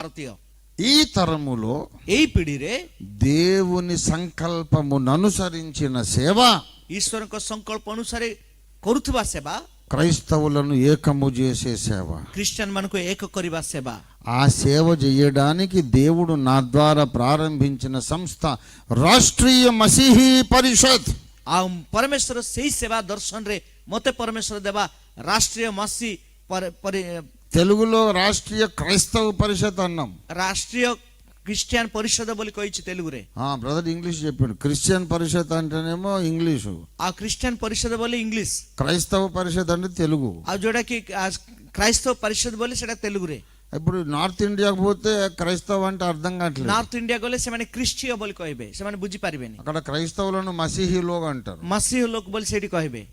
ଭାରତୀୟ ఈ తరములో ଏଇ ପିଢିରେ దేవుని సంకల్పమును అనుసరించిన సేవ ଈଶ୍ୱରଙ୍କ ସଂକଳ୍ପ ଅନୁସାରେ କରୁଥିବା ସେବା క్రైస్తవులను ఏకము చేసే సేవ ଖ୍ରୀଷ୍ଟିଆନ ମାନଙ୍କୁ ଏକ କରିବା ସେବା ఆ సేవ చేయడానికి దేవుడు నా ద్వారా ప్రారంభించిన సంస్థ రాష్ట్రీయ మసీహీ పరిషత్ ଆଉ ପରମେଶ୍ୱର ସେଇ ସେବା ଦର୍ଶନରେ ମତେ ପରମେଶ୍ୱର ଦେବା ରାଷ୍ଟ୍ରୀୟ ମସି ପରି- ପରି- తెలుగులో రాష్ట్రీయ క్రైస్తవ పరిషత్ అన్నాం. రాష్ట్రీయ క్రిస్టియన్ పరిషత్ బలి కోయిచి ఆ బ్రదర్ ఇంగ్లీష్ చెప్పాడు. క్రిస్టియన్ పరిషత్ అంటేనేమో ఇంగ్లీష్. ఆ క్రిస్టియన్ పరిషత్ బలి ఇంగ్లీష్. క్రైస్తవ పరిషత్ అంటే తెలుగు. ఆ జోడకి క్రైస్తవ పరిషత్ బలి సెట తెలుగురే. ఇప్పుడు నార్త్ ఇండియా పోతే క్రైస్తవ అంటే అర్థం కావట్లేదు. నార్త్ ఇండియా గోలే సెమనే క్రిస్టియో బలికొయిబే కోయిబే బుజ్జి పరిబేని. అక్కడ క్రైస్తవులను మసీహి లోగ్ అంటారు. మసీహి లోగ్ బలి సేడి కొయిబే.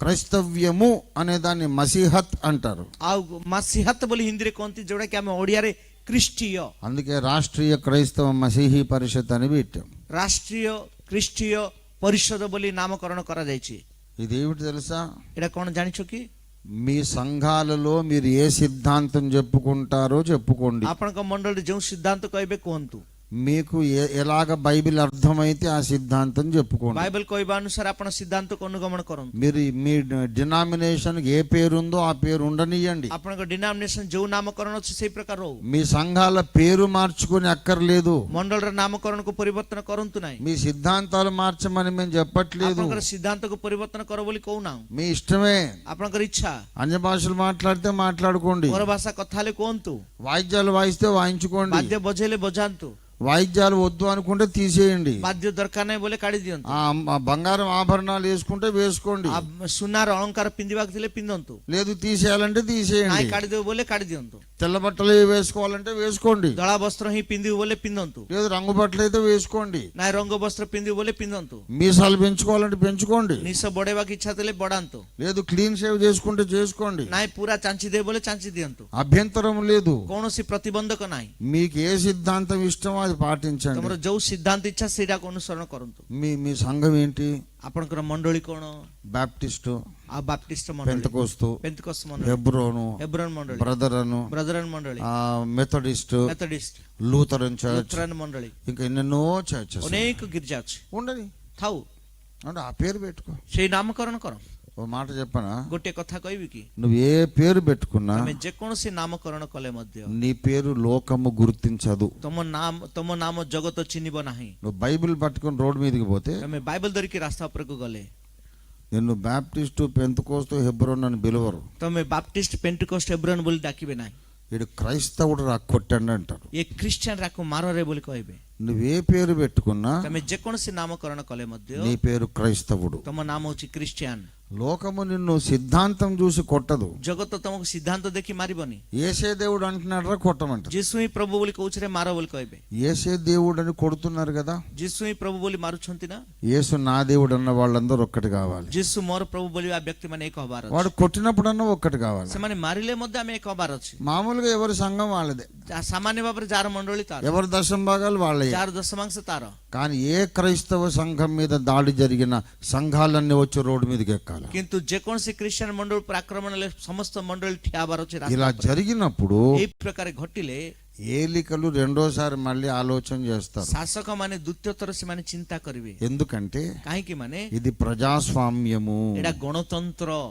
క్రైస్తవ్యము అనే దాన్ని మసీహత్ అంటారు. ఆ మసీహత్ బలి హిందీ కొంత జోడకి ఆమె ఒడియారే క్రిస్టియో. అందుకే రాష్ట్రీయ క్రైస్తవ మసీహీ పరిషత్ అని పెట్టాం. రాష్ట్రీయ క్రిస్టియో పరిషత్ బలి నామకరణ కొరదేచి. ఇది ఏమిటి తెలుసా? ఇక్కడ కోణ జానిచుకి. మీ సంఘాలలో మీరు ఏ సిద్ధాంతం చెప్పుకుంటారో చెప్పుకోండి. అప్పటిక మండలి జౌ సిద్ధాంత కైబే మీకు ఎలాగ బైబిల్ అర్థమైతే ఆ సిద్ధాంతం చెప్పుకోండి. బైబిల్ కోయి అనుసార్ సిద్ధాంతం కొరం మీరు మీ డినామినేషన్ ఏ పేరు ఉందో ఆ పేరు ఉండనియండి. డినామినేషన్ జో నామకరణం వచ్చేసే ప్రకారం మీ సంఘాల పేరు మార్చుకుని అక్కర్లేదు. మండల నామకరణకు పరివర్తన కొరంతున్నాయి. మీ సిద్ధాంతాలు మార్చమని మేము చెప్పట్లేదు. అప్పన సిద్ధాంతకు పరివర్తన కొరవలి కోనా మీ ఇష్టమే. అప్పన ఇచ్చా. అన్య భాషలు మాట్లాడితే మాట్లాడుకోండి. మరో భాష కథాలే కోంతు. వాయిద్యాలు వాయిస్తే వాయించుకోండి. మధ్య బొజేలే వాయిద్యాలు వద్దు అనుకుంటే తీసేయండి ବାଦ୍ୟ ଦରକାର ନାହିଁ ବୋଲେ କାଢି ଦିଅନ୍ତୁ ఆ ఆ బంగారం ఆభరణాలు వేసుకుంటే వేసుకోండి ଆଉ ସୁନାର ଅଳଙ୍କାର ପିନ୍ଧିବାକୁ ଥିଲେ ପିନ୍ଧନ୍ତୁ లేదు తీసేయాలంటే ନାଇଁ తీసేయండి କାଢିଦେବୁ ବୋଲେ କାଢି ଦିଅନ୍ତୁ తెల్ల బట్టలు వేసుకోవాలంటే వేసుకోండి ଧଳା ବସ୍ତ୍ର ହିଁ ପିନ୍ଧିବୁ ବୋଲେ ପିନ୍ଧନ୍ତୁ లేదు రంగు బట్టలు అయితే వేసుకోండి ନାଇଁ ରଙ୍ଗ ବସ୍ତ୍ର ପିନ୍ଧିବୁ ବୋଲେ ପିନ୍ଧନ୍ତୁ మీసాలు పెంచుకోవాలంటే పెంచుకోండి ନିଶ ବଢେଇବାକୁ ଇଚ୍ଛା ଥିଲେ ବଢାନ୍ତୁ లేదు క్లీన్ షేవ్ చేసుకుంటే చేసుకోండి ନାଇଁ ପୁରା ଚାଞ୍ଚି ଦେବେ ବୋଲେ ଚାଞ୍ଚି ଦିଅନ୍ତୁ అభ్యంతరం లేదు କୌଣସି ପ୍ରତିବନ୍ଧକ ନାହିଁ మీకు ఏ సిద్ధాంతం ఇష్టమో అది పాటించండి ତମର ଯୋଉ ସିଦ୍ଧାନ୍ତ ଇଚ୍ଛା ସେଇଟାକୁ ଅନୁସରଣ କରନ୍ତୁ మీ మీ సంఘం ఏంటి ଆପଣଙ୍କର ମଣ୍ଡଳୀ କଣ బాప్టిస్టు ଆଉ ବାପ୍ଟିଷ୍ଟ ମଣ୍ଡଳୀ పెంతకోస్తు ପେନ୍ତକସ୍ ମଣ୍ଡଳୀ హెబ్రోను ହେବ୍ରନ୍ ମଣ୍ଡଳୀ బ్రదర్ అను ବ୍ରଦରନ୍ ମଣ୍ଡଳୀ ఆ, Methodist Methodist Lutheran church Lutheran ମଣ୍ଡଳୀ ఇంకా ఎన్నెన్నో చర్చెస్ ଅନେକ ଗିର୍ଜା ଅଛି ఉండని ଥାଉ అంటే ఆ పేరు పెట్టుకో ସେଇ ନାମକରଣ କର ఓ మాట చెప్పనా ଗୋଟିଏ କଥା କହିବି କି నువ్వు ఏ పేరు పెట్టుకున్నా ତମେ ଯେକୌଣସି ନାମକରଣ କଲେ ମଧ୍ୟ నీ పేరు లోకము గుర్తించదు ତମ ନାମ ତମ ନାମ ଜଗତ ଚିହ୍ନିବ ନାହିଁ నువ్వు బైబిల్ పట్టుకొని రోడ్డు మీదకి పోతే ତମେ ବାଇବଲ ଧରିକି ରାସ୍ତା ଉପରକୁ ଗଲେ నిన్ను బ్యాప్టిస్టు పెంతకోస్తు హెబ్రోన్ అని పిలవరు ତମେ ବାପ୍ଟିଷ୍ଟ ପେଣ୍ଟିକଷ୍ଟ ହେବ୍ରନ୍ ବୋଲି ଡାକିବେ ନାହିଁ వీడు క్రైస్తవుడు రా కొట్టండి అంటారు ଏ ଖ୍ରୀଷ୍ଟିଆନ ରାକୁ ମାରରେ ବୋଲି କହିବେ నువ్వే పేరు పెట్టుకున్నా ତମେ ଯେକୌଣସି ନାମକରଣ କଲେ ମଧ୍ୟ నీ పేరు క్రైస్తవుడు ତମ ନାମ ହଉଛି ଖ୍ରୀଷ୍ଟିଆନ లోకము నిన్ను సిద్ధాంతం చూసి కొట్టదు ଜଗତ ତମକୁ ସିଦ୍ଧାନ୍ତ ଦେଖି ମାରିବନି ఏసే దేవుడు అంటున్నాడు రా కొట్టమంటారు ଯୀଶୁ ହିଁ ପ୍ରଭୁ ବୋଲି କହୁଛି ରେ ମାର ବୋଲି କହିବେ ఏసే దేవుడు అని కొడుతున్నారు కదా ଯୀଶୁ ହିଁ ପ୍ରଭୁ ବୋଲି ମାରୁଛନ୍ତି ନା యేసు నా దేవుడు అన్న వాళ్ళందరూ ఒక్కటి కావాలి ଯୀଶୁ ମୋର ପ୍ରଭୁ ବୋଲି ఆ ବ୍ୟକ୍ତି ମାନେ ଏକ ହବାର ଅଛି వాడు కొట్టినప్పుడన్నా ఒక్కటి కావాలి ସେମାନେ ମାରିଲେ ମଧ୍ୟ ଆମେ ଏକ ହବାର ଅଛି మామూలుగా ఎవరి సంఘం వాళ్ళదే ଯା- ସାମାନ୍ୟ ଭାବରେ ଯାହାର ମଣ୍ଡଳୀ ତାର ఎవరి దశం భాగాలు వాళ్ళే ଯାହାର ଦଶମାଂଶ ତାର కానీ ఏ క్రైస్తవ సంఘం మీద దాడి జరిగిన సంఘాలన్నీ వచ్చి రోడ్డు మీదకి ఎక్కాలి. কিন্তু যে কোনসি খ্রিস্টান মন্ডল প্রাক্রমণলে সমস্ত মন্ডল వచ్చి ఇలా జరిగినప్పుడు ఏ ప్రకారం ఘట్టిలే ఏలికలు రెండోసారి మళ్ళీ ఆలోచన చేస్తారు. శాసకం అనే ద్వితీయతర సిమని చింతా కరివి ఎందుకంటే కాహికి మనే ఇది ప్రజాస్వామ్యము. ఇక్కడ గణతంత్రం.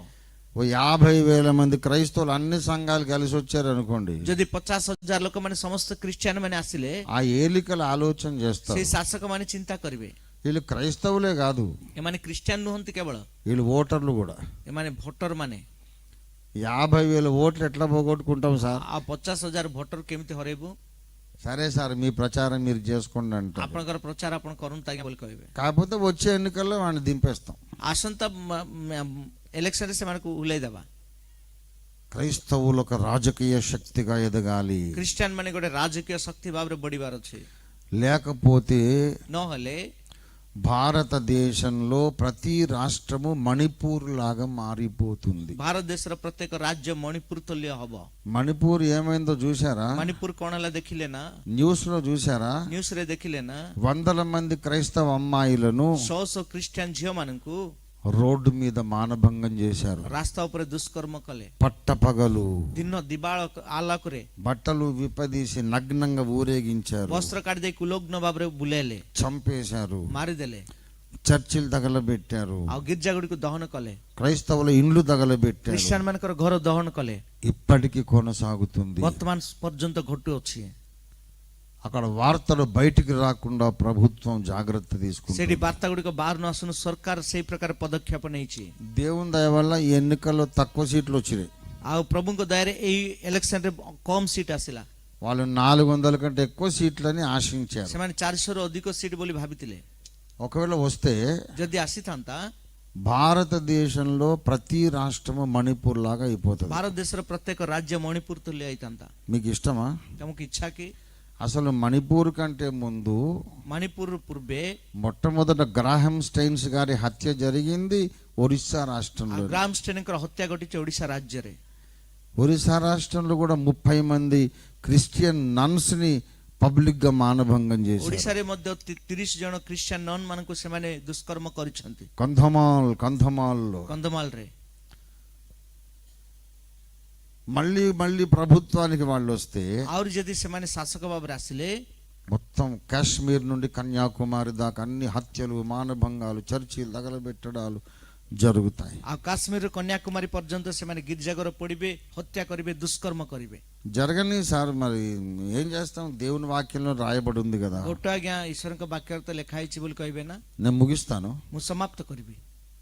ఓ యాభై వేల మంది క్రైస్తవులు అన్ని సంఘాలు కలిసి వచ్చారు అనుకోండి ଯଦି ପଚାଶ ହଜାର ଲୋକମାନେ ସମସ୍ତ ଖ୍ରୀଷ୍ଟିଆନ ମାନେ ଆସିଲେ ఆ ఏలికలు ఆలోచన చేస్తారు ସେଇ ଶାସକ ମାନେ ଚିନ୍ତା କରିବେ వీళ్ళు క్రైస్తవులే కాదు ଏମାନେ ଖ୍ରୀଷ୍ଟିଆନ ନୁହନ୍ତି କେବଳ వీళ్ళు ఓటర్లు కూడా ଏମାନେ ଭୋଟର ମାନେ యాభై వేల ఓట్లు ఎట్లా పోగొట్టుకుంటాం సార్ ଆଉ ପଚାଶ ହଜାର ଭୋଟର କେମିତି ହରେଇବୁ సరే సార్ మీ ప్రచారం మీరు చేసుకోండి అంటారు ଆପଣଙ୍କର ପ୍ରଚାର ଆପଣ କରନ୍ତୁ ଆଜ୍ଞା ବୋଲି କହିବେ కాకపోతే వచ్చే ఎన్నికల్లో వాడిని దింపేస్తాం ଆସନ୍ତା ଇଲେକ୍ସନରେ ସେମାନଙ୍କୁ ఎలక్షన్ ಎಲೆಕ್ಷನ್ಸ್ ಮನಕು ಉಲೇದವ క్రైస్తవులకు రాజకీయ శక్తిగా ఎదగాలి. క్రిస్టియన్ మనకి కూడా రాజకీయ శక్తి బాబు బడివారు వచ్చి. లేకపోతే నోహలే భారతదేశంలో ప్రతి రాష్ట్రము మణిపూర్ లాగా మారిపోతుంది. భారతదేశంలో ప్రత్యేక రాజ్యం మణిపూర్ తొలి హబ మణిపూర్ ఏమైందో చూసారా మణిపూర్ కోణలా దక్కిలేనా? న్యూస్లో చూసారా న్యూస్ రే దక్కిలేనా? వందల మంది క్రైస్తవ అమ్మాయిలను సో సో క్రిస్టియన్ మనకు రోడ్డు మీద మానభంగం చేశారు. రాస్తా ఉపరి దుష్కర్మ కలే పట్టపగలు. దిన్నో దిబాళ ఆలాకురే బట్టలు విపదీసి నగ్నంగా ఊరేగించారు. వస్త్ర కడిదే కులోగ్న బాబరే బులేలే. చంపేశారు. మారిదలే. చర్చిలు తగలబెట్టారు. ఆ గిరిజగుడికి దహన కలే క్రైస్తవుల ఇండ్లు తగలబెట్టారు. క్రిస్టియన్ మనకర ఘర దహన కలే ఇప్పటికీ కొనసాగుతుంది. వర్తమాన పర్యంత ఘట్టు వచ్చి. అక్కడ వార్తలు బయటికి రాకుండా ప్రభుత్వం జాగ్రత్త తీసుకుంది భర్త ବାର୍ତ୍ତା ଗୁଡ଼ିକ ବାହାରୁ ନ ଆସୁଣୁ ସରକାର ପ୍ରକାର ପଦକ୍ଷେପ ନେଇଛି దేవుని దయ వల్ల ఈ ఎన్నికల్లో తక్కువ సీట్లు వచ్చినాయి. ଆଉ ପ୍ରଭୁଙ୍କ ଦୟାରେ ଏଇ ଇଲେକ୍ସନରେ କମ୍ ସିଟ୍ ଆସିଲା వాళ్ళు నాలుగు వందల కంటే ఎక్కువ సీట్లని ఆశించారు. ସେମାନେ ଚାରିଶହରୁ ଅଧିକ ସିଟ୍ ବୋଲି ଭାବିଥିଲେ ఒకవేళ వస్తే ଯଦି ଆସିଥାନ୍ତା భారతదేశంలో ప్రతి రాష్ట్రము మణిపూర్ లాగా అయిపోతుంది. భారతదేశంలో ప్రత్యేక రాజ్యం మణిపూర్ తుల్లి అయితే అంత మీకు ఇష్టమా? ତମକୁ ఇచ్చాకి. అసలు మణిపూర్ కంటే ముందు మణిపూర్ పూర్వే మొట్టమొదట గ్రాహం స్టైన్స్ గారి హత్య జరిగింది ఒరిస్సా రాష్ట్రంలో. గ్రాహం స్టైన్ హత్య కొట్టించే ఒడిశా రాజ్యరే ఒరిస్సా రాష్ట్రంలో కూడా ముప్పై మంది క్రిస్టియన్ నన్స్ని పబ్లిక్గా మానభంగం చేసి ఒడిశారే మధ్య తిరిశ జన క్రిస్టియన్ నన్ మనకు సెమనే దుష్కర్మ కరిచంతి కంధమాల్ కంధమాల్లో కంధమాల్ రే. మళ్ళీ మళ్ళీ ప్రభుత్వానికి వాళ్ళు వస్తే ଆହୁରି ଯଦି ସେମାନେ ଶାସକ ଭାବରେ ଆସିଲେ మొత్తం కాశ్మీర్ నుండి కన్యాకుమారి దాకా అన్ని హత్యలు మానభంగాలు చర్చిలు తగలబెట్టడాలు జరుగుతాయి ଆଉ କାଶ୍ମୀରରୁ କନ୍ୟାକୁମାରୀ ପର୍ଯ୍ୟନ୍ତ ସେମାନେ ଗିର୍ଜାଘର ପୋଡ଼ିବେ ହତ୍ୟା କରିବେ ଦୁଷ୍କର୍ମ କରିବେ జరగని సార్ మరి ఏం చేస్తాం దేవుని వాక్యంలో రాయబడి ఉంది కదా ଗୋଟେ ଆଜ୍ଞା ଈଶ୍ୱରଙ୍କ ବାକ୍ୟରେ ତ ଲେଖା ହେଇଛି ବୋଲି କହିବେ ନା నేను ముగిస్తాను ମୁଁ ସମାପ୍ତ କରିବି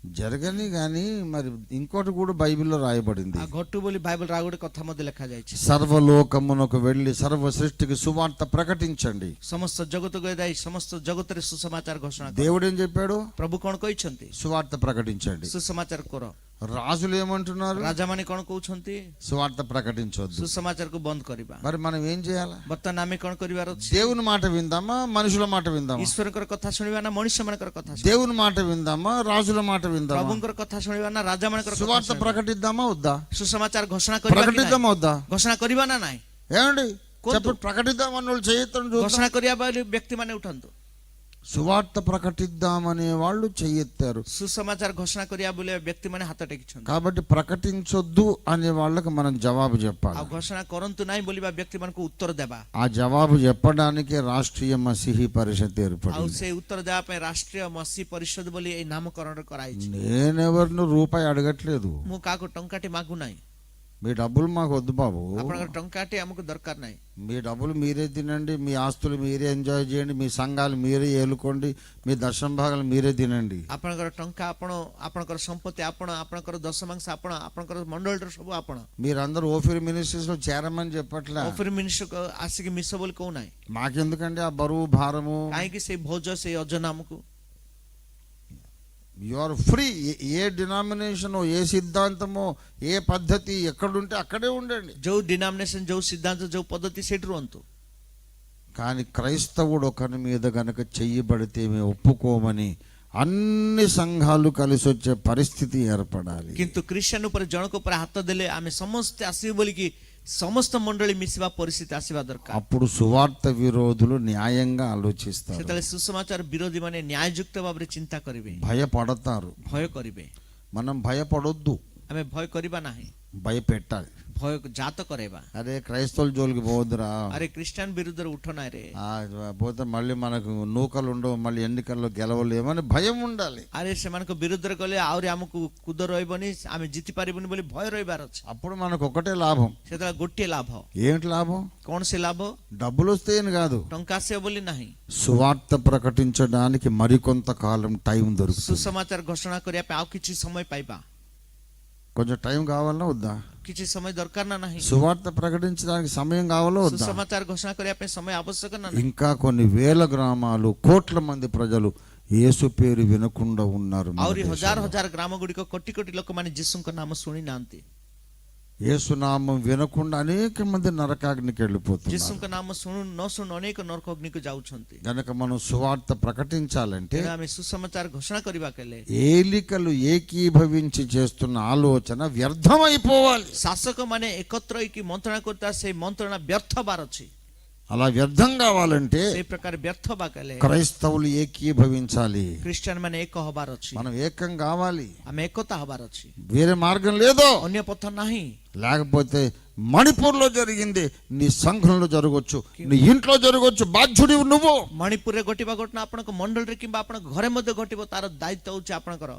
జరగని కానీ మరి ఇంకోటి కూడా బైబిల్లో రాయబడింది. ఆ గొట్టుబోలి బైబిల్ రాగుడి కొత్త మధ్య లెక్క సర్వలోకమునకు వెళ్ళి సర్వ సృష్టికి సువార్త ప్రకటించండి. సమస్త జగత్తు సమస్త జగత్తు సుసమాచార ఘోషణ దేవుడు ఏం చెప్పాడు? ప్రభు కొనుకొచ్చింది. సువార్త ప్రకటించండి. సుసమాచార కూర రాజులు ఏమంటున్నారు ରାଜାମାନେ କଣ କହୁଛନ୍ତି సువార్త ప్రకటించొద్దు ସୁସମାଚାରକୁ ବନ୍ଦ କରିବା మరి మనం ఏం చేయాలి ବର୍ତ୍ତମାନ ଆମେ କଣ କରିବାର ଅଛି దేవుని మాట విందామా మనుషుల మాట విందామా ଈଶ୍ୱରଙ୍କର କଥା ଶୁଣିବା ନା ମଣିଷ ମାନଙ୍କର କଥା ଶୁଣିବା? దేవుని మాట విందామా రాజుల మాట విందామా ପ୍ରଭୁଙ୍କର କଥା ଶୁଣିବା ନା ରାଜା ମାନଙ୍କର କଥା సువార్త ଶୁଣିବା? ప్రకటిద్దామా వద్దా ସୁସମାଚାର ଘୋଷଣା କରିବା କି ନାହିଁ? ప్రకటిద్దామా వద్దా ଘୋଷଣା କରିବା ନା ନାହିଁ ఏమండి కొద్దు. చెప్పండి ప్రకటిద్దామన్న వాళ్ళు చేయొద్దని చూద్దాం ଘୋଷଣା କରିବା ବୋଲି ବ୍ୟକ୍ତି ମାନେ ଉଠନ୍ତୁ సువార్త ప్రకటిద్దామనే వాళ్ళు చెయ్యెత్తారు ସୁସମାଚାର ଘୋଷଣା କରିବା ବୋଲି ବ୍ୟକ୍ତି ମାନେ ହାତ ଟେକିଛନ୍ତି కాబట్టి ప్రకటించొద్దు అనే వాళ్ళకి మనం జవాబు చెప్పాలి ଆଉ ଘୋଷଣା କରନ୍ତୁ ନାହିଁ ବୋଲିବା ବ୍ୟକ୍ତି ମାନଙ୍କୁ ଉତ୍ତର ଦେବା ఆ జవాబు చెప్పడానికే రాష్ట్రీయ మసీహీ పరిషత్ ଆଉ ఏర్పడింది ସେ ଉତ୍ତର ଦେବା ପାଇଁ ରାଷ୍ଟ୍ରୀୟ ମସି ପରିଷଦ ବୋଲି ଏଇ ନାମକରଣ କରାଯାଇଛି నేనెవరిని రూపాయి అడగట్లేదు ମୁଁ କାହାକୁ ଟଙ୍କାଟି ମାଗୁ ନାହିଁ మీ డబ్బులు మాకు వద్దు బాబు ଆପଣଙ୍କର ଟଙ୍କାଟି ଆମକୁ ଦରକାର ନାହିଁ మీ డబ్బులు మీరే తినండి మీ ఆస్తులు మీరే ఎంజాయ్ చేయండి మీ సంఘాలు మీరే ఏలుకోండి మీ దర్శన భాగాలు మీరే తినండి ଆପଣଙ୍କର ଟଙ୍କା ଆପଣ ଆପଣଙ୍କର ସମ୍ପତ୍ତି ଆପଣ ଆପଣଙ୍କର ଦଶମାଂଶ ଆପଣ ଆପଣଙ୍କର ମଣ୍ଡଳୀର ସବୁ ଆପଣ మీరందరూ ఓఫిర్ మినిస్ట్రీస్ లో చేరమని చెప్పట్లే ଅଫର ମିନିଷ୍ଟର ଆସିକି ମିଶ ବୋଲି କହୁନାହିଁ మాకెందుకండి ఆ బరువు భారము କାହିଁକି ସେଇ ଭୋଜ ସେଇ ଅଜନା ଆମକୁ యు ఆర్ ఫ్రీ ఏ డినామినేషన్ ఏ సిద్ధాంతమో ఏ పద్ధతి ఎక్కడుంటే అక్కడే ఉండండి. జౌ డినామినేషన్ జౌ సిద్ధాంతం జౌ పద్ధతి సెట్రు అంతు కానీ క్రైస్తవుడు ఒకరి మీద గనక చెయ్యబడితే మేము ఒప్పుకోమని అన్ని సంఘాలు కలిసి వచ్చే పరిస్థితి ఏర్పడాలి. కింద క్రిస్టియన్ ఉపర జనకు ఉపర హత్తదలే ఆమె సమస్త అసీబులకి ସମସ୍ତ ମଣ୍ଡଳୀ ମିଶିବା ପରିସ୍ଥିତି ଆସିବା ଦରକାର అప్పుడు సువార్త విరోధులు న్యాయంగా ఆలోచిస్తారు ସେତେବେଳେ ସୁସମାଚାର ବିରୋଧୀ ମାନେ ନ୍ୟାୟଯୁକ୍ତ ଭାବରେ ଚିନ୍ତା କରିବେ భయపడతారు ଭୟ କରିବେ మనం భయపడొద్దు ଆମେ ଭୟ କରିବା ନାହିଁ భయపెట్టాలి ଭୟ ଜାତ କରେଇବା అరే క్రైస్తవుల జోలికి పోదురా ଆରେ ଖ୍ରୀଷ୍ଟିଆନ ବିରୁଦ୍ଧରେ ଉଠ ନାହିଁ ରେ ఆ, పోతే మళ్ళీ మనకు నూకలు ఉండవు మళ్ళీ ఎన్నికల్లో గెలవలేమని భయం ఉండాలి ଆରେ ସେମାନଙ୍କ ବିରୁଦ୍ଧରେ ଗଲେ ଆହୁରି ଆମକୁ କୁଦ ରହିବନି ଆମେ ଜିତି ପାରିବୁନି ବୋଲି ଭୟ ରହିବାର ଅଛି అప్పుడు మనకు ఒకటే లాభం ସେତେବେଳେ ଗୋଟିଏ ଲାଭ ఏంటి లాభం କଣ ସେ ଲାଭ డబ్బులు వస్తాయని కాదు ଟଙ୍କା ଆସିବ ବୋଲି ନାହିଁ సువార్త ప్రకటించడానికి మరికొంత కాలం టైం దొరుకుతుంది ସୁସମାଚାର ଘୋଷଣା କରିବା ପାଇଁ ଆଉ କିଛି ସମୟ ପାଇବା కొంచెం టైం కావాలన్నా వద్దా କିଛି ସମୟ ଦରକାର ନା ନାହିଁ సువార్త ప్రకటించడానికి సమయం కావాలా వద్దా ସୁସମାଚାର ଘୋଷଣା କରିବା ପାଇଁ ସମୟ ଆବଶ୍ୟକ ନା ନାହିଁ ఇంకా కొన్ని వేల గ్రామాలు కోట్ల మంది ప్రజలు యేసు పేరు వినకుండా ఉన్నారు మన ଆହୁରି ହଜାର దేశంలో. ହଜାର ଗ୍ରାମ ଗୁଡ଼ିକ କୋଟି କୋଟି ଲୋକମାନେ ଯୀଶୁଙ୍କ ନାମ ଶୁଣି ନାହାନ୍ତି యేసు నామం వినకుండా అనేక మంది నరకాగ్నికి వెళ్ళిపోతున్నారు ଯୀଶୁଙ୍କ ନାମ ଶୁଣୁ ନ ଶୁଣୁ ଅନେକ ନରକ ଅଗ୍ନିକୁ ଯାଉଛନ୍ତି గనక మనం సువార్త ప్రకటించాలంటే ତେଣୁ ଆମେ ସୁସମାଚାର ଘୋଷଣା କରିବା କଲେ ఏలికలు ఏకీభవించి చేస్తున్న ఆలోచన వ్యర్థమైపోవాలి ଶାସକ ମାନେ ଏକତ୍ର ହେଇକି ମନ୍ତ୍ରଣା କରୁଥିବା ସେଇ ମନ୍ତ୍ରଣା ବ୍ୟର୍ଥ ବାର ଅଛି అలా వ్యర్థం కావాలంటే ସେଇ ପ୍ରକାର ବ୍ୟର୍ଥ ବା କଲେ క్రైస్తవులు ఏకీభవించాలి ଖ୍ରୀଷ୍ଟିଆନ ମାନେ ଏକ ହବାର ଅଛି మనం ఏకం కావాలి ଆମେ ଏକତା ହବାର ଅଛି వేరే మార్గం లేదో ଅନ୍ୟ ପଥ ନାହିଁ లేకపోతే మణిపూర్లో జరిగింది నీ సంఘంలో జరగవచ్చు నీ ఇంట్లో జరగవచ్చు బాధ్యుడివి నువ్వు ମଣିପୁରରେ ଘଟିବା ଘଟଣା ଆପଣଙ୍କ ମଣ୍ଡଳୀରେ କିମ୍ବା ଆପଣଙ୍କ ଘରେ ମଧ୍ୟ ଘଟିବ ତାର ଦାୟିତ୍ୱ ହେଉଛି ଆପଣଙ୍କର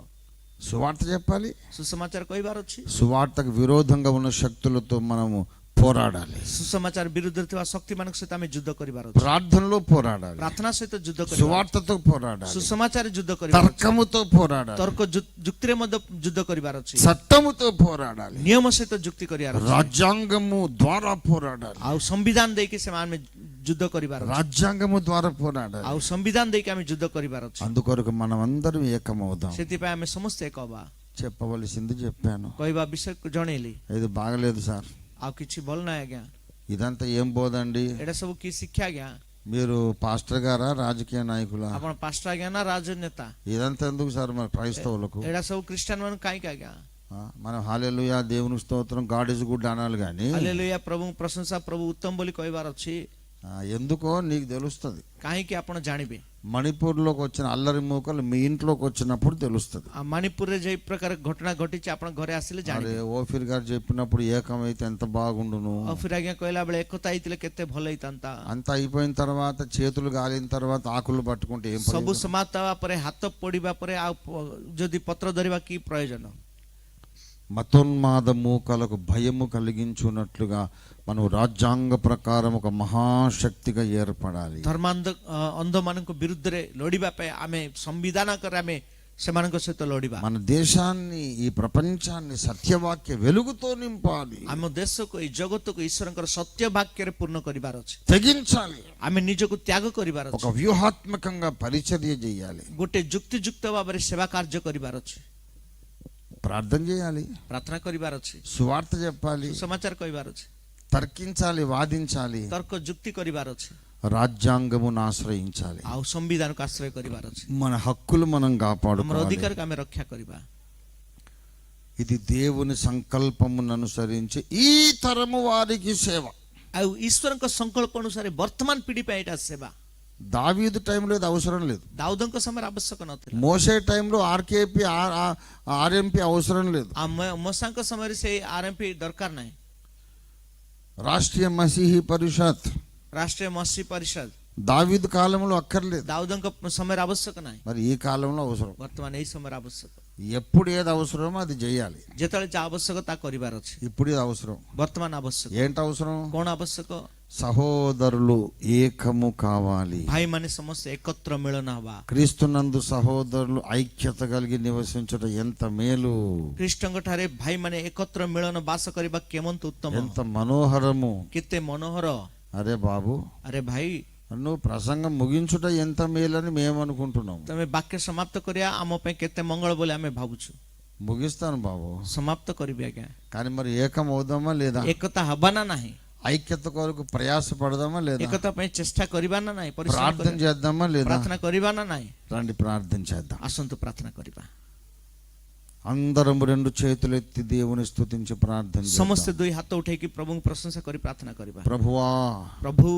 సువార్త చెప్పాలి ସୁସମାଚାର କହିବାର ଅଛି సువార్తకు విరోధంగా ఉన్న శక్తులతో మనము పోరాడాలి ସୁସମାଚାର ବିରୁଦ୍ଧରେ ଥିବା ଶକ୍ତିମାନଙ୍କ ସହିତ ଆମେ ଯୁଦ୍ଧ କରିବାର ଅଛି ప్రార్థనలో పోరాడాలి ପ୍ରାର୍ଥନା ସହିତ ଯୁଦ୍ଧ କରିବା సువార్తతో పోరాడాలి ସୁସମାଚାର ଯୁଦ୍ଧ କରିବାର ଅଛି తర్కముతో పోరాడాలి ତର୍କ ଯୁ- ଯୁକ୍ତିରେ ମଧ୍ୟ ଯୁଦ୍ଧ କରିବାର ଅଛି చట్టముతో పోరాడాలి ନିୟମ ସହିତ ଯୁକ୍ତି କରିବାର ଅଛି రాజ్యాంగము ద్వారా పోరాడాలి ଆଉ ସମ୍ବିଧାନ ଦେଇକି ସେମାନେ ଆମେ ଯୁଦ୍ଧ କରିବାର ଅଛି రాజ్యాంగము ద్వారా పోరాడాలి ଆଉ ସମ୍ବିଧାନ ଦେଇକି ଆମେ ଯୁଦ୍ଧ କରିବାର ଅଛି అందుకొరకు మనం అందరం ఏకమవుదాం ସେଥିପାଇଁ ଆମେ ସମସ୍ତେ ଏକ ହବା చెప్పవలసింది చెప్పాను କହିବା ବିଷୟ ଜଣେଇଲି ఇది బాగలేదు సార్ ଆଉ କିଛି ଭଲ ନାହିଁ ଆଜ୍ଞା ఇదంతా ఏం బోధండి? ଏଇଟା ସବୁ କି ଶିକ୍ଷା ଆଜ୍ଞା మీరు పాస్టర్ గారా రాజకీయ నాయకులు? ଆପଣ ପାଷ୍ଟର ଆଜ୍ଞା ନା ରାଜନେତା ఇదంతా ఎందుకు సార్ మన క్రైస్తవులకు? ଏଇଟା ସବୁ ଖ୍ରୀଷ୍ଟିଆନ ମାନଙ୍କୁ କାହିଁକି ଆଜ୍ଞା మనం హాలెలుయా దేవుని స్తోత్రం గాడ్ ఇస్ గుడ్ అనాలి కానీ అల్లెలుయా ప్రభువు ప్రశంస ప్రభు ఉత్తమ ବୋଲି କହିବାର ଅଛି ఎందుకో నీకు తెలుస్తుంది. కాహికి అప్పుడు జానిబి. మణిపూర్లోకి వచ్చిన అల్లరి మూకలు మీ ఇంట్లోకి వచ్చినప్పుడు తెలుస్తుంది. ఆ మణిపూర్ జయప్రకర ఘటన ఘటించి అప్పుడు గొర్రె అసలు జానిబి. ఓఫిర్ గారు చెప్పినప్పుడు ఏకమైతే ఎంత బాగుండును? ఓఫిర్ ఆజ్ఞ కోయిలా బెళ ఎక్కొత్త ఐతులకి ఎత్తే అంత అంత అయిపోయిన తర్వాత చేతులు గాలిన తర్వాత ఆకులు పట్టుకుంటే ఏం సబు సమాప్త పరే హత్త పొడిబా పరే ఆ జొది పత్ర ధరిబా ప్రయోజనం. మతోన్మాదము కలకు భయము కలిగించున్నట్లుగా మనం రాజ్యాంగ ప్రకారం ఒక మహాశక్తిగా ఏర్పడాలి ଧର୍ମାନ୍ଧ ଅନ୍ଧମାନଙ୍କ ବିରୁଦ୍ଧରେ ଲଢ଼ିବା ପାଇଁ ଆମେ ସମ୍ବିଧାନ ଆକାରରେ ଆମେ ସେମାନଙ୍କ ସହିତ ଲଢ଼ିବା మన దేశాన్ని ఈ ప్రపంచాన్ని సత్యవాక్య వెలుగుతో నింపాలి ଆମ ଦେଶକୁ ଏଇ ଜଗତକୁ ଈଶ୍ୱରଙ୍କର ସତ୍ୟ ବାକ୍ୟରେ ପୂର୍ଣ୍ଣ କରିବାର ଅଛି తెగించాలి ଆମେ ନିଜକୁ ତ୍ୟାଗ କରିବାର ఒక ଅଛି వ్యూహాత్మకంగా పరిచర్య చేయాలి ଗୋଟେ ଯୁକ୍ତିଯୁକ୍ତ ଭାବରେ ସେବା କାର୍ଯ୍ୟ କରିବାର ଅଛି ప్రార్థన చేయాలి ପ୍ରାର୍ଥନା କରିବାର ଅଛି సువార్త చెప్పాలి ସୁସମାଚାର କହିବାର ଅଛି తర్కించాలి వాదించాలి ତର୍କ ଯୁକ୍ତି କରିବାର ଅଛି రాజ్యాంగమును ఆశ్రయించాలి ଆଉ ସମ୍ବିଧାନକୁ ଆଶ୍ରୟ କରିବାର ଅଛି మన హక్కులు మనం ଆମର కాపాడుకోవాలి ଅଧିକାରକୁ ଆମେ ରକ୍ଷା କରିବା ఇది దేవుని సంకల్పమును అనుసరించి ఈ తరము వారికి సేవ ଆଉ ଈଶ୍ୱରଙ୍କ ସଂକଳ୍ପ ଅନୁସାରେ ବର୍ତ୍ତମାନ ପିଢି ପାଇଁ ଏଇଟା ସେବା దావీదు టైంలో ఇది అవసరం లేదు. దావుదంకో సమయం ఆవశ్యకం అవుతుంది మోసే టైంలో ఆర్కేపీ ఆర్ఎంపి అవసరం లేదు. ఆ మోసాంకో ఆర్ఎంపి సే ఆర్ఎంపీ రాష్ట్రీయ మసీహి పరిషత్. రాష్ట్రీయ మసీ పరిషత్. దావీదు కాలంలో అక్కర్లేదు. దావుదంకో సమయ ఆవశ్యకం నాయి మరి ఈ కాలంలో అవసరం. వర్తమాన ఈ సమయ ఆవశ్యకం ఎప్పుడు ఏది అవసరమో అది చేయాలి ଯେତେବେଳେ ଯାହା ଆବଶ୍ୟକ ତାହା କରିବାର ଅଛି ఇప్పుడు ఇది అవసరం ବର୍ତ୍ତମାନ ଆବଶ୍ୟକ ఏంటి అవసరం କଣ ଆବଶ୍ୟକ సహోదరులు ఏకము కావాలి ଭାଇମାନେ ସମସ୍ତେ ଏକତ୍ର ମିଳନ ହବା క్రీస్తునందు సహోదరులు ఐక్యత కలిగి నివసించడం ఎంత మేలు ଖ୍ରୀଷ୍ଟଙ୍କ ଠାରେ ଭାଇମାନେ ଏକତ୍ର ମିଳନ ବାସ କରିବା କେମନ୍ତ ଉତ୍ତମ ఎంత మనోహరము କେତେ ମନୋହର అరే బాబు ଆରେ ଭାଇ నువ్వు ప్రసంగం ముగించుట ఎంత మేలని మేము అనుకుంటున్నాం ତମେ ବାକ୍ୟ ସମାପ୍ତ କରିବା ଆମ ପାଇଁ କେତେ ମଙ୍ଗଳ ବୋଲି ଆମେ ଭାବୁଛୁ ముగిస్తాను బాబు ସମାପ୍ତ କରିବି ଆଜ୍ଞା కానీ మరి ఏకం అవుదామా లేదా ଏକତା ହବା ନା ନାହିଁ ఐక్యత కొరకు ప్రయాస పడదామా లేదా ଏକତା ପାଇଁ ଚେଷ୍ଟା କରିବା ନା ନାହିଁ ପରିଶ୍ରମ ప్రార్థన କରିବା? చేద్దామా లేదా ପ୍ରାର୍ଥନା କରିବା ନା ନାହିଁ రండి ప్రార్థన చేద్దాం ଆସନ୍ତୁ ପ୍ରାର୍ଥନା କରିବା అందరం రెండు చేతులు ఎత్తి దేవుని స్తుతించి ప్రార్థన చేద్దాం. ସମସ୍ତେ ଦୁଇ ହାତ ଉଠେଇକି ପ୍ରଭୁଙ୍କୁ ପ୍ରଶଂସା କରି ପ୍ରାର୍ଥନା କରିବା ప్రభువా ପ୍ରଭୁ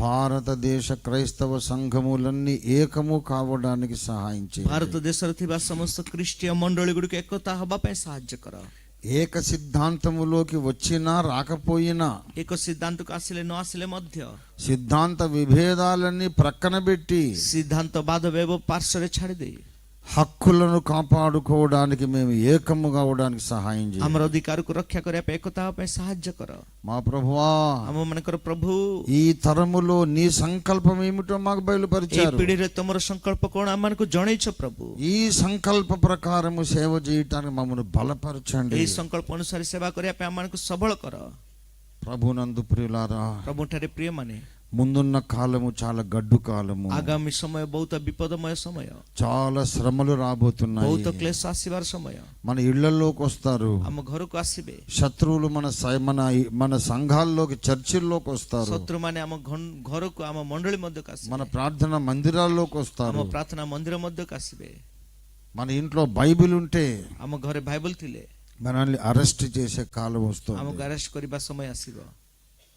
భారతదేశ క్రైస్తవ సంఘములన్నీ ఏకము కావడానికి సహాయం చేయండి ଭାରତ ଦେଶରେ ଥିବା ସମସ୍ତ ଖ୍ରୀଷ୍ଟୀୟ ମଣ୍ଡଳୀ ଗୁଡ଼ିକ ଏକତା ହବା ପାଇଁ ସାହାଯ୍ୟ କର ఏక సిద్ధాంతములోకి వచ్చినా రాకపోయినా ଏକ ସିଦ୍ଧାନ୍ତକୁ ଆସିଲେ ନ ଆସିଲେ ମଧ୍ୟ సిద్ధాంత విభేదాలన్నీ ప్రక్కన పెట్టి ସିଦ୍ଧାନ୍ତ ବାଦ ବ୍ୟବ ପାର୍ଶ୍ୱରେ ଛାଡ଼ିଦେଇ హక్కులను కాపాడుకోవడానికి మేము ఏకము కావడానికి సహాయం చేయండి ଆମର ଅଧିକାରକୁ ରକ୍ଷା କରିବା ପାଇଁ ଏକତା ହେବା ପାଇଁ ସାହାଯ୍ୟ କର మా ప్రభువా ଆମ ମାନଙ୍କର ପ୍ରଭୁ ఈ తరములో నీ సంకల్పం ఏమిటో మాకు ଏଇ బయలుపరిచారు ପିଢିରେ ତମର ସଂକଳ୍ପ କଣ ଆମମାନଙ୍କୁ ଜଣେଇଛ ପ୍ରଭୁ ఈ సంకల్ప ప్రకారము సేవ చేయటానికి మమ్మల్ని బలపరచండి ଏଇ ସଂକଳ୍ପ ଅନୁସାରେ ସେବା କରିବା ପାଇଁ ଆମମାନଙ୍କୁ ସବଳ କର ప్రభునందు ప్రియులారా ପ୍ରଭୁଠାରେ ପ୍ରିୟ ମାନେ ముందున్న కాలము చాలా గడ్డు కాలము. ఆగామి సమయం బౌత విపదమయ సమయం. చాలా శ్రమలు రాబోతున్నాయి. బౌత క్లేశ ఆసివార మన ఇళ్ళలోకి వస్తారు. అమ్మ ఘరుకు ఆసిబే శత్రువులు మన మన మన సంఘాల్లోకి చర్చిల్లోకి వస్తారు. శత్రు మన ఘరుకు మండలి మధ్యకు ఆసిబే మన ప్రార్థన మందిరాల్లోకి వస్తారు. ప్రార్థన మందిరం మధ్యకు ఆసిబే మన ఇంట్లో బైబిల్ ఉంటే ఆమె ఘరే బైబిల్ తిలే. మనల్ని అరెస్ట్ చేసే కాలం వస్తుంది. అరెస్ట్ కొరిబా సమయం ఆసిబో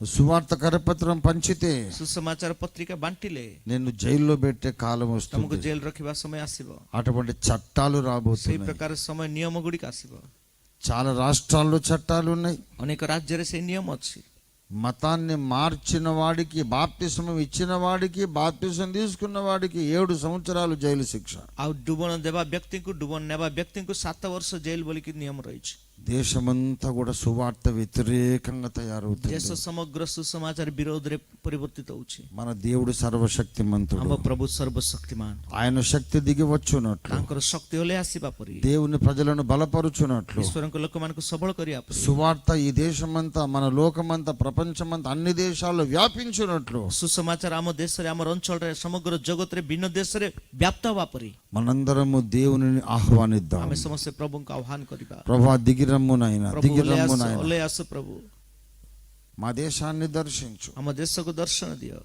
సువార్త కరపత్రం పంచితే ସୁସମାଚାର ପତ୍ରିକା ବାଣ୍ଟିଲେ నిన్ను జైల్లో పెట్టే కాలం ତମକୁ వస్తుంది ଜେଲ ରଖିବା ସମୟ ଆସିବ అటువంటి చట్టాలు ସେଇ రాబోతున్నాయి ପ୍ରକାର ସମୟ ନିୟମ ଗୁଡ଼ିକ ଆସିବ చాలా రాష్ట్రాల్లో చట్టాలు ఉన్నాయి ଅନେକ ରାଜ୍ୟରେ ସେଇ ନିୟମ ଅଛି మతాన్ని మార్చిన వాడికి బాప్తిసం ఇచ్చిన వాడికి బాప్తిసం తీసుకున్న వాడికి ఏడు సంవత్సరాలు జైలు శిక్ష ଆଉ ଡୁବଣ ଦେବା ବ୍ୟକ୍ତିଙ୍କୁ ଡୁବଣ ନେବା ବ୍ୟକ୍ତିଙ୍କୁ ସାତ ବର୍ଷ ଜେଲ ବୋଲିକି ନିୟମ ରହିଛି దేశమంతా కూడా సువార్త వ్యతిరేకంగా తయారవుతుంది ଦେଶ ସମଗ୍ର ସୁସମାଚାର ବିରୋଧରେ ପରିବର୍ତ୍ତିତ ହଉଛି మన దేవుడు సర్వశక్తిమంతుడు ଆମ ପ୍ରଭୁ ସର୍ବଶକ୍ତିମାନ ఆయన శక్తి దిగి వచ్చునట్లు ତାଙ୍କର ଶକ୍ତି ହେଲେ ଆସିବା ପରି దేవుని ప్రజలను బలపరుచునట్లు ଈଶ୍ୱରଙ୍କ ଲୋକମାନଙ୍କୁ ସବଳ କରିବା ପରି సువార్త ఈ దేశమంతా మన లోకమంతా ప్రపంచమంతా అన్ని దేశాల్లో వ్యాపించునట్లు ସୁସମାଚାର ଆମ ଦେଶରେ ଆମର ଅଞ୍ଚଳରେ ସମଗ୍ର ଜଗତରେ ଭିନ୍ନ ଦେଶରେ ବ୍ୟାପ୍ତ ହେବା ପରି మనందరము దేవునిని ఆహ్వానిద్దాం ଆମେ ସମସ୍ତେ ପ୍ରଭୁଙ୍କୁ ଆହ୍ୱାନ କରିବା ప్రభా ప్రభు మా దేశాన్ని దర్శించు మా దేశకు దర్శన దియో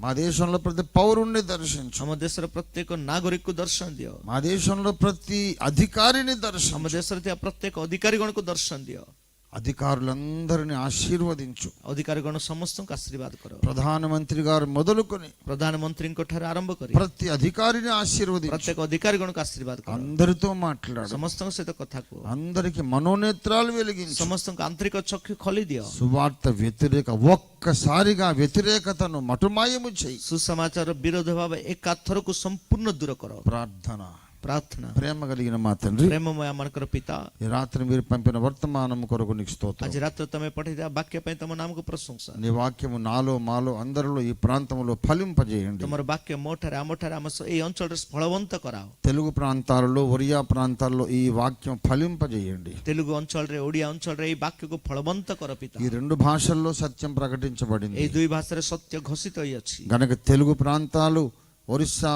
మా దేశంలో ప్రతి పౌరుణ్ణి దర్శించు మా దేశ ప్రత్యేక నాగరికు దర్శన దియో మా దేశంలో ప్రతి అధికారిని దర్శన మా దేశ ప్రత్యేక అధికారి కొనకు దర్శన దియో అధికారులందరిని ఆశీర్వదించు అధికారిగణ సమస్తకు ఆశీర్వాద కర ప్రధానమంత్రి గారు మొదలుకొని ప్రధానమంత్రి ఇంకోఠారు ఆరంభ కరి ప్రతి అధికారిని ఆశీర్వదించు ప్రత్యేక అధికారిగణకు ఆశీర్వాద కర అందరితో మాట్లాడు సమస్తం సైతం కథకు అందరికి మనోనేత్రాలు వెలిగించు సమస్తకు ఆంతరిక చక్కు ఖలి దియ సువార్త వ్యతిరేక ఒక్కసారిగా వ్యతిరేకతను మటుమాయము చేయి సుసమాచార విరోధ భావ ఏకాత్తరకు సంపూర్ణ దూర కర ప్రార్థన ప్రార్థన. ప్రేమ కలిగిన మా తండ్రి ప్రేమమయ మన పిత. ఈ రాత్రి మీరు పంపిన వర్తమానం కొరకు నీకు స్తోత్రం. అజ రాత్రి తమ పఠిత వాక్యపై తమ నామకు ప్రశంస. నీ వాక్యము నాలో మాలో అందరిలో ఈ ప్రాంతంలో ఫలింపజేయండి. మరి వాక్యం మోటారు ఆ మోటారు ఈ అంచଳରେ ఫలవంత కొరావు తెలుగు ప్రాంతాలలో ఒరియా ప్రాంతాల్లో ఈ వాక్యం ఫలింపజేయండి. తెలుగు అంచଳରେ ఒడియా అంచଳରେ ఈ వాక్యకు ఫలవంత కొరపిత ఈ రెండు భాషల్లో సత్యం ప్రకటించబడింది. ఈ దుই భాషలో సత్య ఘోషిత అయ్యొచ్చి గనక తెలుగు ప్రాంతాలు ఒరిస్సా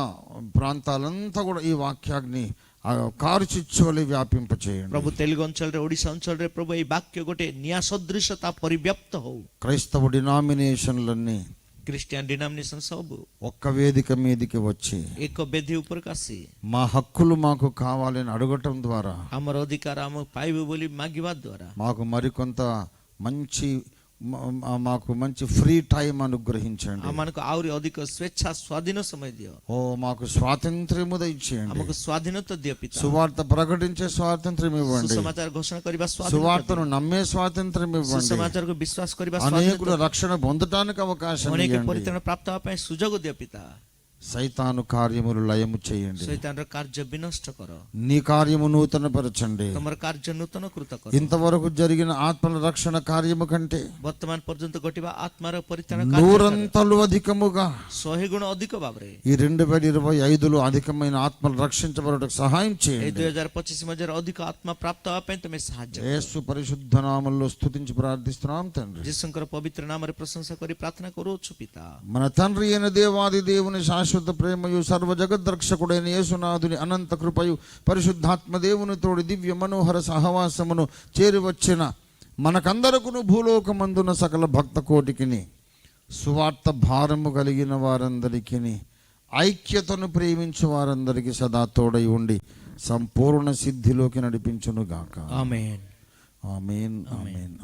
ప్రాంతాలంతా కూడా ఈ వాక్యాగ్ని కారు চিচ্ছলে ব্যাপিম্প চেয়ন প্রভু তেলুগু অঞ্চলে ওড়িশা অঞ্চলে প্রভু এই বাক্য গোটে নিয়া সদৃশতা পরিব্যাপ্ত হও క్రైస్తవ డినామినేషన్లన్నీ క్రిస్టియన్ డినామినేషన్ సబు ఒక్క వేదిక మీదికి వచ్చి ఏక బెది ఉపర్ కాసి మా హక్కులు మాకు కావాలని అడగటం ద్వారా అమర అధికారము పైవి బోలి మాగివా ద్వారా. మాకు మరికొంత మంచి మాకు మంచి ఫ్రీ టైం అనుగ్రహించండి. మనకు ఆవిరి అధిక స్వేచ్ఛ స్వాధీన సమయ ఓ మాకు స్వాతంత్ర్యము దయచేయండి. మాకు స్వాధీనత దీపిత సువార్త ప్రకటించే స్వాతంత్ర్యం ఇవ్వండి. సమాచార ఘోషణ సువార్తను నమ్మే స్వాతంత్ర్యం ఇవ్వండి. సమాచార విశ్వాస కరివా అనేకుల రక్షణ పొందటానికి అవకాశం అనేక పరిత్రణ ప్రాప్త సుజోగ దీపిత సైతాను కార్యములు లయము చేయండి. సైతాన్ కార్య వినష్ట కర. నీ కార్యము నూతన పరచండి తమర కార్య నూతన కృత ఇంతవరకు జరిగిన ఆత్మల రక్షణ కార్యము కంటే వర్తమాన పర్యంత గొటివ ఆత్మర పరిత్రాణ నూరంతలు అధికముగా సోహిగుణ అధిక భావరే ఈ రెండు వేల ఇరవై ఐదులో అధికమైన ఆత్మలు రక్షించబడటకు సహాయం చేయండి. ఐదు వేల పచ్చిసి మధ్య అధిక ఆత్మ ప్రాప్త అవపై సహాయం యేసు పరిశుద్ధ నామంలో స్థుతించి ప్రార్థిస్తున్నాం తండ్రి. జీసంకర పవిత్ర నామరి ప్రశంస కొరి ప్రార్థన కొరొచ్చు పిత మన తండ్రి అయిన దేవాది దేవుని శాశ్వత ప్రేమయు సర్వ జగద్రక్షకుడైన యేసునాథుని అనంత కృపయు పరిశుద్ధాత్మ దేవుని తోడి దివ్య మనోహర సహవాసమును చేరివచ్చిన మనకందరకును భూలోకమందున సకల భక్త కోటికిని సువార్త భారము కలిగిన వారందరికీ ఐక్యతను ప్రేమించు వారందరికీ సదా తోడై ఉండి సంపూర్ణ సిద్ధిలోకి నడిపించునుగాక. ఆమేన్ ఆమేన్. ఆమేన్ ఆమేన్.